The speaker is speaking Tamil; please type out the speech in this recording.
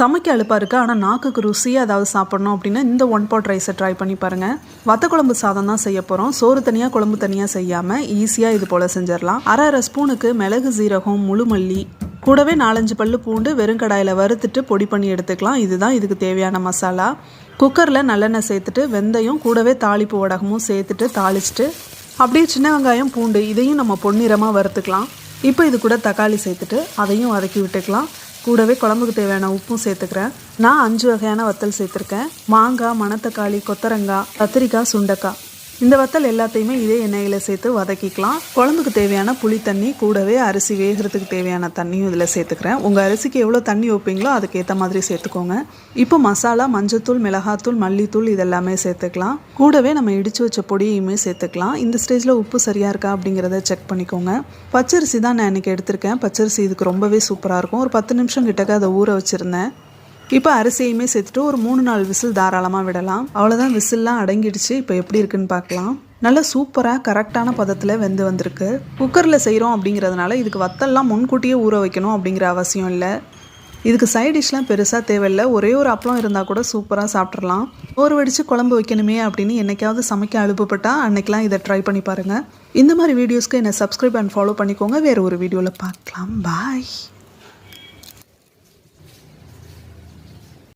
சமைக்க அழுப்பாக இருக்குது ஆனால் நாக்குக்கு ருசியாக ஏதாவது சாப்பிட்ணும் அப்படின்னா இந்த ஒன் பாட் ரைஸை ட்ரை பண்ணி பாருங்கள் வத்த குழம்பு சாதம் தான் செய்ய போகிறோம் சோறு தனியாக குழம்பு தனியாக செய்யாமல் ஈஸியாக இது போல் செஞ்சிடலாம். அரை அரை ஸ்பூனுக்கு மிளகு சீரகம் முழுமல்லி கூடவே நாலஞ்சு பல்லு பூண்டு வெறும் கடாயில் வறுத்துட்டு பொடி பண்ணி எடுத்துக்கலாம். இதுதான் இதுக்கு தேவையான மசாலா. குக்கரில் நல்லெண்ணெய் சேர்த்துட்டு வெந்தயம் கூடவே தாளிப்பு உடகமும் சேர்த்துட்டு தாளிச்சிட்டு அப்படியே சின்ன வெங்காயம் பூண்டு இதையும் நம்ம பொன்னிறமாக வறுத்துக்கலாம். இப்போ இது கூட தக்காளி சேர்த்துட்டு அதையும் வதக்கி விட்டுக்கலாம். கூடவே குழம்புக்கு தேவையான உப்பும் சேர்த்துக்கிறேன். நான் அஞ்சு வகையான வத்தல் சேர்த்துருக்கேன். மாங்காய் மணத்தக்காளி கொத்தரங்காய் கத்திரிக்காய் சுண்டக்காய். இந்த வத்தல் எல்லாத்தையுமே இதே எண்ணெயில் சேர்த்து வதக்கிக்கலாம். குழம்புக்கு தேவையான புளி தண்ணி கூடவே அரிசி வேகிறதுக்கு தேவையான தண்ணியும் இதில் சேர்த்துக்கிறேன். உங்கள் அரிசிக்கு எவ்வளோ தண்ணி வைப்பீங்களோ அதுக்கேற்ற மாதிரி சேர்த்துக்கோங்க. இப்போ மசாலா மஞ்சத்தூள் மிளகாத்தூள் மல்லித்தூள் இதெல்லாமே சேர்த்துக்கலாம். கூடவே நம்ம இடித்து வச்ச பொடியுமே சேர்த்துக்கலாம். இந்த ஸ்டேஜில் உப்பு சரியாக இருக்கா அப்படிங்கிறத செக் பண்ணிக்கோங்க. பச்சரிசி தான் நான் இன்றைக்கி எடுத்திருக்கேன். பச்சரிசி இதுக்கு ரொம்பவே சூப்பராக இருக்கும். ஒரு பத்து நிமிஷம் கிட்டக்க அதை ஊற வச்சுருந்தேன். இப்போ அரிசியுமே சேர்த்துட்டு ஒரு மூணு நாலு விசில் தாராளமாக விடலாம். அவ்வளோதான் விசில்லாம் அடங்கிடுச்சு. இப்போ எப்படி இருக்குன்னு பார்க்கலாம். நல்லா சூப்பராக கரெக்டான பதத்தில் வெந்து வந்திருக்கு. குக்கரில் செய்கிறோம் அப்படிங்கிறதுனால இதுக்கு வத்தல்லாம் முன்கூட்டியே ஊற வைக்கணும் அப்படிங்கிற அவசியம் இல்லை. இதுக்கு சைட் டிஷ்லாம் பெருசாக தேவையில்லை. ஒரே ஒரு அப்பளம் இருந்தால் கூட சூப்பராக சாப்பிட்றலாம். ஒரு வடித்து குழம்பு வைக்கணுமே அப்படின்னு என்னைக்காவது சமைக்க அழுப்புப்பட்டால் அன்னைக்கெலாம் இதை ட்ரை பண்ணி பாருங்கள் இந்த மாதிரி வீடியோஸ்க்கு என்னை சப்ஸ்கிரைப் அண்ட் ஃபாலோ பண்ணிக்கோங்க. வேறு ஒரு வீடியோவில் பார்க்கலாம். பாய்